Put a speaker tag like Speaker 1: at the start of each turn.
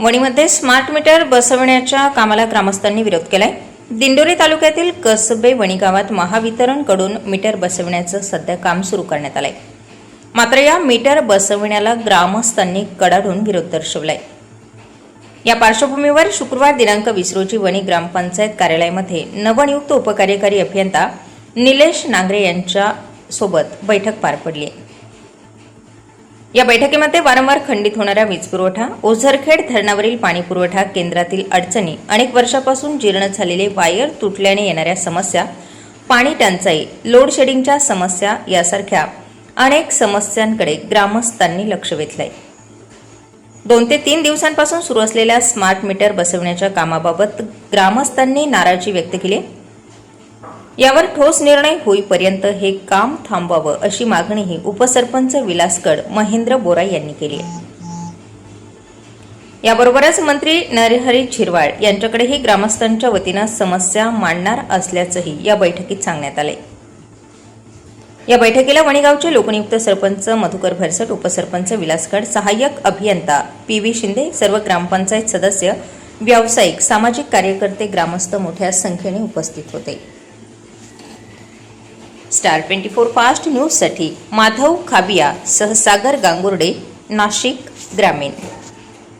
Speaker 1: वणीमध्ये smart meter बसवण्याच्या कामाला ग्रामस्थांनी विरोध केलाय. दिंडोरी तालुक्यातील कसबे वणी गावात महावितरणकडून मीटर बसवण्याचं सध्या काम सुरू करण्यात आलंय. मात्र या मीटर बसवण्याला ग्रामस्थांनी कडाडून विरोध दर्शवलाय. या पार्श्वभूमीवर शुक्रवार दिनांक वीस रोजी वणी ग्रामपंचायत कार्यालयामध्ये नवनियुक्त उपकार्यकारी अभियंता निलेश नांगरे यांच्या सोबत बैठक पार पडली आहे. या बैठकीमध्ये वारंवार खंडित होणारा वीज पुरवठा ओझरखेड धरणावरील पाणी पुरवठा केंद्रातील अडचणी अनेक वर्षापासून जीर्ण झालेले वायर तुटल्याने येणाऱ्या समस्या पाणी टंचाई लोड शेडिंगच्या समस्या यासारख्या अनेक समस्यांकडे ग्रामस्थांनी लक्ष वेधलंय दोन ते तीन दिवसांपासून सुरू असलेल्या स्मार्ट मीटर बसवण्याच्या कामाबाबत ग्रामस्थांनी नाराजी व्यक्त केली आहे. यावर ठोस निर्णय होईपर्यंत हे काम थांबवावं अशी मागणीही उपसरपंच विलासगड महेंद्र बोरा यांनी केली याबरोबरच मंत्री नरहरी झिरवाळ यांच्याकडेही ग्रामस्थांच्या वतीनं समस्या मांडणार असल्याचंही या बैठकीत सांगण्यात आले या बैठकीला वणीगावचे लोकनियुक्त सरपंच मधुकर भरसट उपसरपंच विलासगड सहाय्यक अभियंता पी व्ही शिंदे सर्व ग्रामपंचायत सदस्य व्यावसायिक सामाजिक कार्यकर्ते ग्रामस्थ मोठ्या संख्येने उपस्थित होते. स्टार ट्वेंटी फोर फास्ट न्यूजसाठी माधव खाबिया सहसागर गांगुर्डे नाशिक ग्रामीण.